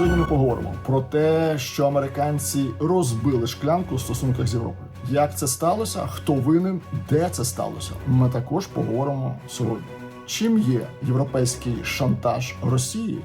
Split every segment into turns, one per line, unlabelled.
Сьогодні ми поговоримо про те, що американці розбили шклянку в стосунках з Європою. Як це сталося? Хто винен? Де це сталося? Ми також поговоримо сьогодні. Чим є європейський шантаж Росії?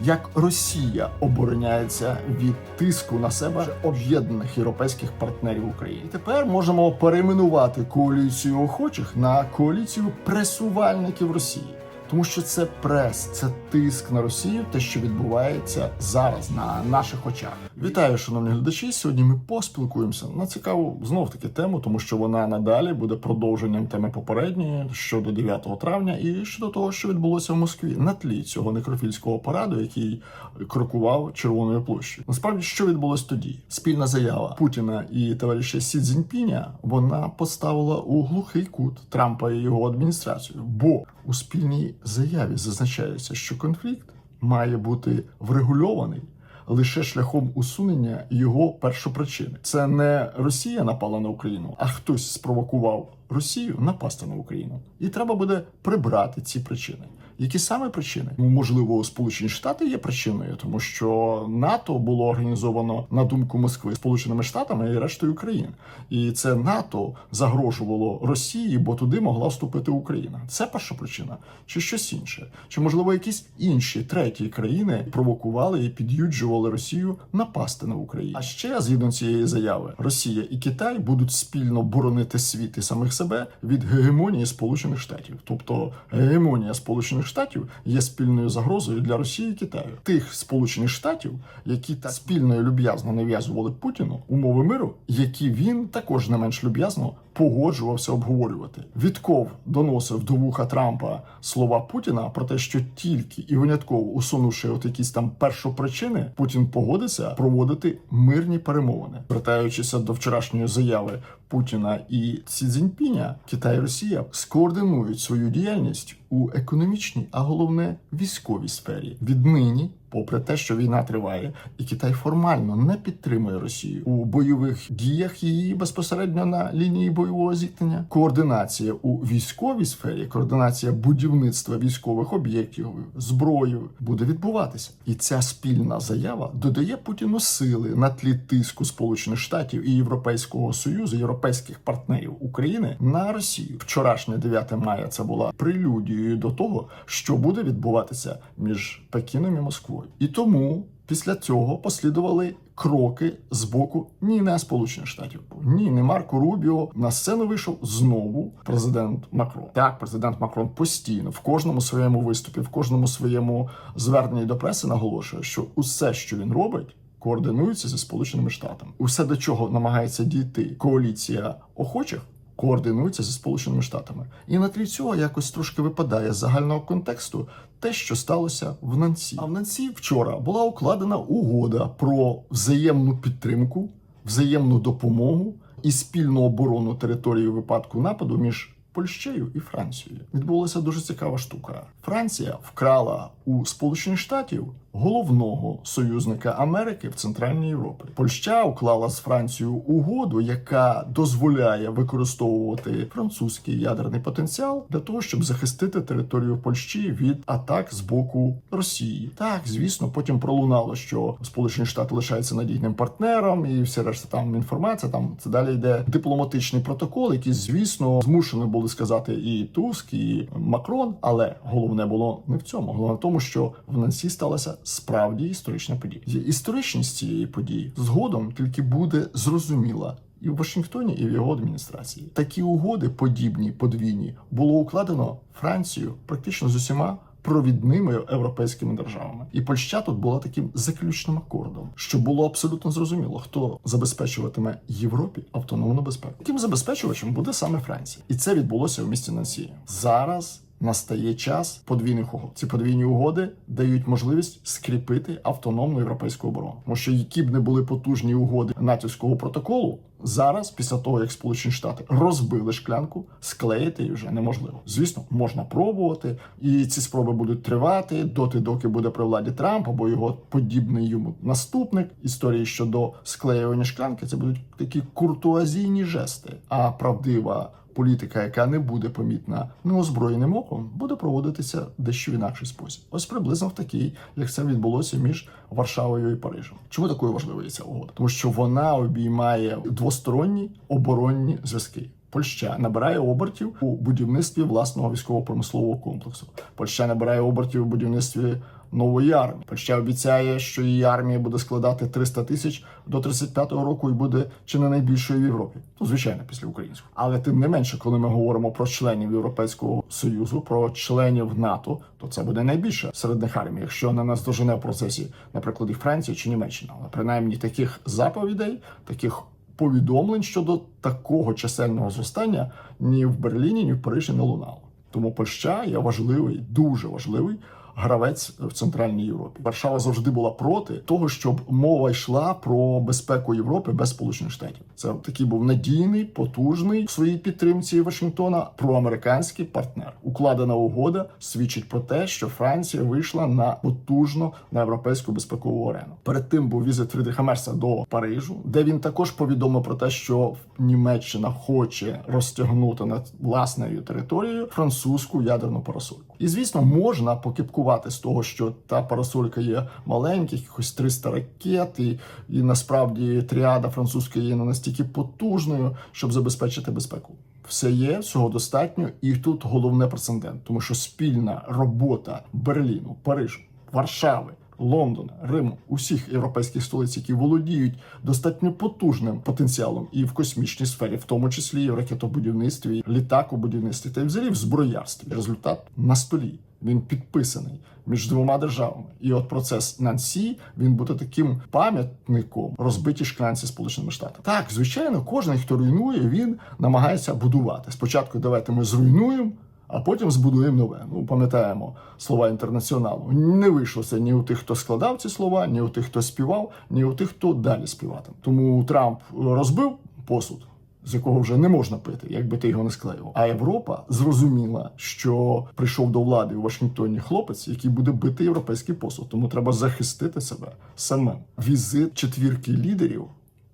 Як Росія обороняється від тиску на себе об'єднаних європейських партнерів України? Тепер можемо перейменувати коаліцію охочих на коаліцію пресувальників Росії. Тому що це прес, це тиск на Росію, те, що відбувається зараз на наших очах. Вітаю, шановні глядачі. Сьогодні ми поспілкуємося на цікаву знов таки тему, тому що вона надалі буде продовженням теми попередньої щодо 9 травня і щодо того, що відбулося в Москві на тлі цього некрофільського параду, який крокував Червоною площею. Насправді, що відбулось тоді? Спільна заява Путіна і товариша Сі Цзіньпіня вона поставила у глухий кут Трампа і його адміністрацію, бо у спільній заяві зазначається, що конфлікт має бути врегульований лише шляхом усунення його першопричини. Це не Росія напала на Україну, а хтось спровокував Росію напасти на Україну. І треба буде прибрати ці причини. Які саме причини? Ну, можливо, Сполучені Штати є причиною, тому що НАТО було організовано на думку Москви Сполученими Штатами і рештою країн, і це НАТО загрожувало Росії, бо туди могла вступити Україна. Це перша причина, чи щось інше, чи можливо якісь інші треті країни провокували і під'юджували Росію напасти на Україну. А ще згідно цієї заяви, Росія і Китай будуть спільно боронити світ і самих себе від гегемонії Сполучених Штатів, тобто гегемонія Сполучених Штатів є спільною загрозою для Росії і Китаю, тих Сполучених Штатів, які так. спільно і люб'язно нав'язували Путіну умови миру, які він також не менш люб'язно погоджувався обговорювати. Вітков доносив до вуха Трампа слова Путіна про те, що тільки і винятково усунувши от якісь там першопричини, Путін погодиться проводити мирні перемовини, вертаючися до вчорашньої заяви Путіна і Сі Цзіньпіня, Китай і Росія скоординують свою діяльність у економічній, а головне військовій сфері. Віднині, попри те, що війна триває, і Китай формально не підтримує Росію у бойових діях її безпосередньо на лінії бойового зіткнення. Координація у військовій сфері, координація будівництва військових об'єктів, зброю буде відбуватися, і ця спільна заява додає Путіну сили на тлі тиску Сполучених Штатів і Європейського союзу, європейських партнерів України на Росію. Вчорашнє 9 мая це була прелюдією до того, що буде відбуватися між Пекіном і Москвою, і тому. Після цього послідували кроки з боку ні не Сполучених Штатів, ні не Марко Рубіо. На сцену вийшов знову президент Макрон. Так, президент Макрон постійно в кожному своєму виступі, в кожному своєму зверненні до преси наголошує, що усе, що він робить. Координується зі сполученими штатами, усе до чого намагається дійти коаліція охочих, координується зі сполученими штатами, і на тлі цього якось трошки випадає з загального контексту те, що сталося в Нансі. А в Нансі вчора була укладена угода про взаємну підтримку, взаємну допомогу і спільну оборону території у випадку нападу між. Польщею і Францією відбулася дуже цікава штука. Франція вкрала у Сполучених Штатів головного союзника Америки в Центральній Європі. Польща уклала з Францією угоду, яка дозволяє використовувати французький ядерний потенціал для того, щоб захистити територію Польщі від атак з боку Росії. Так, звісно, потім пролунало, що Сполучені Штати лишаються надійним партнером, і все решта там інформація. Там це далі йде дипломатичний протокол, який, звісно, змушені були сказати і Туск, і Макрон. Але головне було не в цьому. Головне в тому, що в Нансі сталася справді історична подія. Історичність цієї події згодом тільки буде зрозуміла. І в Вашингтоні, і в його адміністрації такі угоди, подібні подвійні, було укладено Францією практично з усіма провідними європейськими державами. І Польща тут була таким заключним акордом, що було абсолютно зрозуміло, хто забезпечуватиме Європі автономну безпеку. Таким забезпечувачем буде саме Франція, і це відбулося в місті Нансі. Зараз. Настає час подвійних угод. Ці подвійні угоди дають можливість скріпити автономну європейську оборону. Тому що які б не були потужні угоди натівського протоколу, зараз, після того як Сполучені Штати розбили шклянку, склеїти її вже неможливо. Звісно, можна пробувати, і ці спроби будуть тривати доти, доки буде при владі Трамп або його подібний йому наступник. Історії щодо склеювання шклянки це будуть такі куртуазійні жести. А правдива політика, яка не буде помітна неозброєним оком, буде проводитися дещо в інакший спосіб. Ось приблизно в такий, як це відбулося між Варшавою і Парижем. Чому такою важливою ця угода? Тому що вона обіймає двосторонні оборонні зв'язки. Польща набирає обертів у будівництві власного військово-промислового комплексу. Польща набирає обертів у будівництві нової армії. Польща обіцяє, що її армія буде складати 300 тисяч до 35-го року і буде чи не найбільшою в Європі. Ну, звичайно, після українського. Але тим не менше, коли ми говоримо про членів Європейського союзу, про членів НАТО, то це буде найбільша серед них армія, якщо на нас в процесі, наприклад, і Франція чи Німеччина. Але принаймні таких заповідей, таких повідомлень щодо такого чисельного зростання ні в Берліні, ні в Парижі не лунало. Тому Польща є важливий, дуже важливий гравець в Центральній Європі. Варшава завжди була проти того, щоб мова йшла про безпеку Європи без Сполучених Штатів. Це такий був надійний, потужний в своїй підтримці Вашингтона проамериканський партнер. Укладена угода свідчить про те, що Франція вийшла на потужну на європейську безпекову арену. Перед тим був візит Фрідріха Мерса до Парижу, де він також повідомив про те, що Німеччина хоче розтягнути над власною територією французьку ядерну парасольку. І звісно, можна покипкувати з того, що та парасолька є маленька, якихось 300 ракет, і, і насправді тріада французька є не настільки потужною, щоб забезпечити безпеку. Все є, всього достатньо, і тут головне прецедент, тому що спільна робота Берліну, Парижу, Варшави. Лондона, Риму, усіх європейських столиць, які володіють достатньо потужним потенціалом і в космічній сфері, в тому числі і в ракетобудівництві, літакобудівництві та й взагалі в зброярстві. Результат на столі. Він підписаний між двома державами. І от процес Нансі він буде таким пам'ятником розбитій шклянці Сполученими Штатами. Так, звичайно, кожен, хто руйнує, він намагається будувати. Спочатку давайте ми зруйнуємо. А потім збудуємо нове. Ну, пам'ятаємо слова інтернаціоналу. Не вийшло це ні у тих, хто складав ці слова, ні у тих, хто співав, ні у тих, хто далі співатиме. Тому Трамп розбив посуд, з якого вже не можна пити, якби ти його не склеював. А Європа зрозуміла, що прийшов до влади у Вашингтоні хлопець, який буде бити європейський посуд. Тому треба захистити себе самим. Візит четвірки лідерів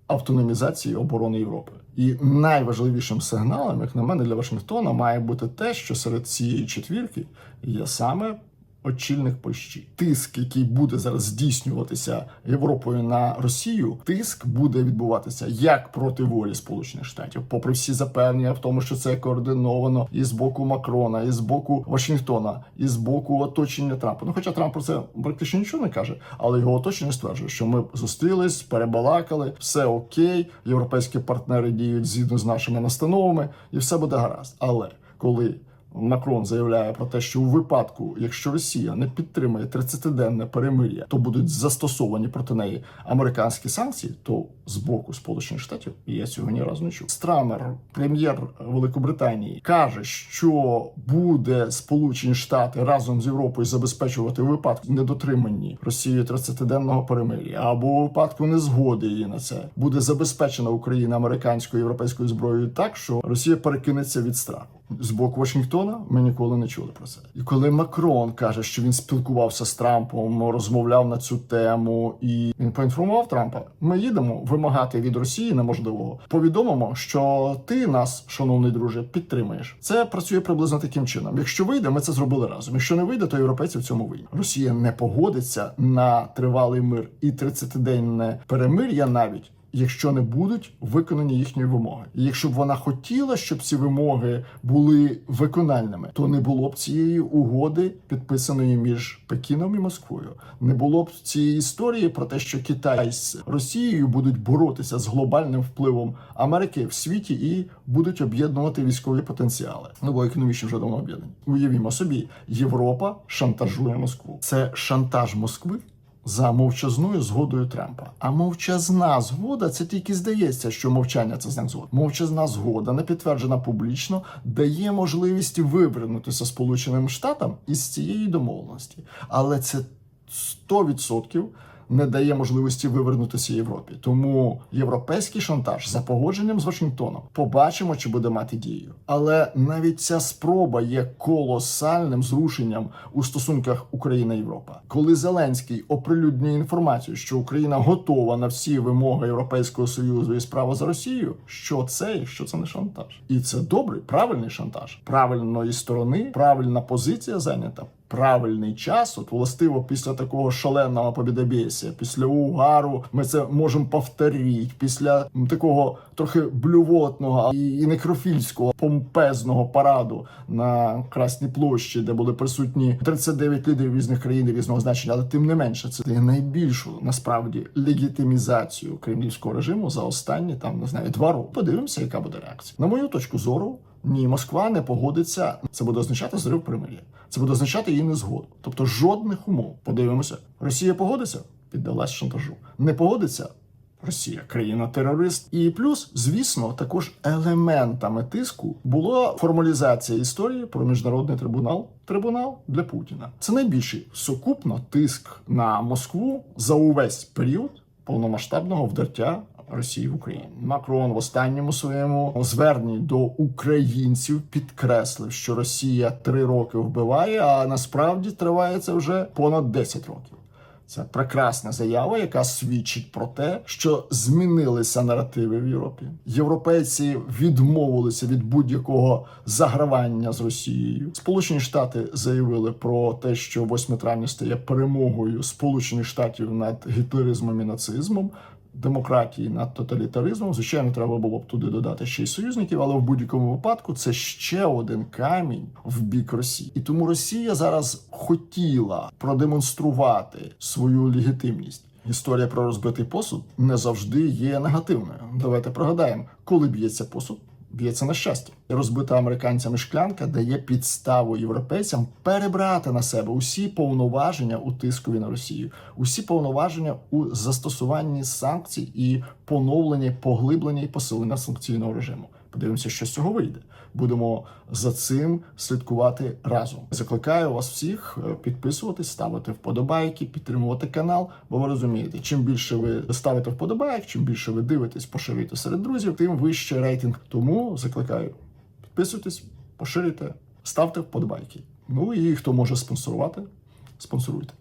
автономізації оборони Європи. І найважливішим сигналом, як на мене, для Вашингтона має бути те, що серед цієї четвірки є саме очільник Польщі. Тиск, який буде зараз здійснюватися Європою на Росію, тиск буде відбуватися як проти волі Сполучених Штатів, попри всі запевнення в тому, що це координовано і з боку Макрона, і з боку Вашингтона, і з боку оточення Трампа. Ну, хоча Трамп про це практично нічого не каже, але його оточення стверджує, що ми зустрілись, перебалакали, все окей, європейські партнери діють згідно з нашими настановами, і все буде гаразд. Але коли Макрон заявляє про те, що у випадку, якщо Росія не підтримає 30-денне перемир'я, то будуть застосовані проти неї американські санкції, то з боку Сполучених Штатів я цього ні разу не чув. Страмер, прем'єр Великобританії, каже, що буде Сполучені Штати разом з Європою забезпечувати випадку недотриманні Росією 30-денного перемир'я або у випадку незгоди її на це буде забезпечена Україна американською європейською зброєю так, що Росія перекинеться від страху. З боку Вашингтона ми ніколи не чули про це. І коли Макрон каже, що він спілкувався з Трампом, розмовляв на цю тему, і він поінформував Трампа: ми їдемо вимагати від Росії неможливого. Повідомимо, що ти нас, шановний друже, підтримаєш. Це працює приблизно таким чином. Якщо вийде, ми це зробили разом. Якщо не вийде, то європейці в цьому винні. Росія не погодиться на тривалий мир і 30-денне перемир'я навіть якщо не будуть виконані їхні вимоги. І якщо б вона хотіла, щоб ці вимоги були викональними, то не було б цієї угоди, підписаної між Пекіном і Москвою. Не було б цієї історії про те, що Китай з Росією будуть боротися з глобальним впливом Америки в світі і будуть об'єднувати військові потенціали. Ну бо економічні вже давно об'єднані. Уявімо собі, Європа шантажує Москву. Це шантаж Москви за мовчазною згодою Трампа. А мовчазна згода це тільки здається, що мовчання це знак згоди. Мовчазна згода, не підтверджена публічно, дає можливість вивернутися Сполученим Штатам із цієї домовленості. Але це 100% не дає можливості вивернутися Європі. Тому європейський шантаж за погодженням з Вашингтоном побачимо, чи буде мати дію. Але навіть ця спроба є колосальним зрушенням у стосунках Україна Європа. Коли Зеленський оприлюднює інформацію, що Україна готова на всі вимоги Європейського союзу і справа за Росією, що це, якщо це не шантаж, і це добрий, правильний шантаж, правильної сторони, правильна позиція зайнята. Правильний час, от властиво після такого шаленого побідобєсія, після угару, ми це можемо повторити. Після такого трохи блювотного і некрофільського помпезного параду на Красній площі, де були присутні 39 лідерів різних країн різного значення, але тим не менше, це дає найбільшу насправді легітимізацію кремлівського режиму за останні там не знаю два роки. Подивимося, яка буде реакція. На мою точку зору. Ні, Москва не погодиться. Це буде означати зрив примир'я. Це буде означати її незгоду. Тобто жодних умов. Подивимося. Росія погодиться, піддалась шантажу. Не погодиться. Росія країна-терорист, і плюс, звісно, також елементами тиску була формалізація історії про міжнародний трибунал. Трибунал для Путіна. Це найбільший сукупно тиск на Москву за увесь період повномасштабного вдертя Росії в Україні. Макрон в останньому своєму зверненні до українців підкреслив, що Росія три роки вбиває, а насправді триває це вже понад 10 років. Це прекрасна заява, яка свідчить про те, що змінилися наративи в Європі. Європейці відмовилися від будь-якого загравання з Росією. Сполучені Штати заявили про те, що 8 травня стає перемогою Сполучених Штатів над гітлеризмом і нацизмом. Демократії над тоталітаризмом, звичайно, треба було б туди додати ще й союзників, але в будь-якому випадку це ще один камінь в бік Росії, і тому Росія зараз хотіла продемонструвати свою легітимність. Історія про розбитий посуд не завжди є негативною. Давайте пригадаємо, коли б'ється посуд. Б'ється на щастя. Розбита американцями шклянка дає підставу європейцям перебрати на себе усі повноваження у тискові на Росію, усі повноваження у застосуванні санкцій і поновленні, поглиблення і посилення санкційного режиму. Подивимося, що з цього вийде. Будемо за цим слідкувати разом. Закликаю вас всіх е, підписуватись, ставити вподобайки, підтримувати канал. Бо ви розумієте, чим більше ви ставите вподобайк, чим більше ви дивитесь, поширюєте серед друзів, тим вище рейтинг. Тому закликаю підписуйтесь, поширюйте, ставте вподобайки. Ну і хто може спонсорувати, спонсоруйте.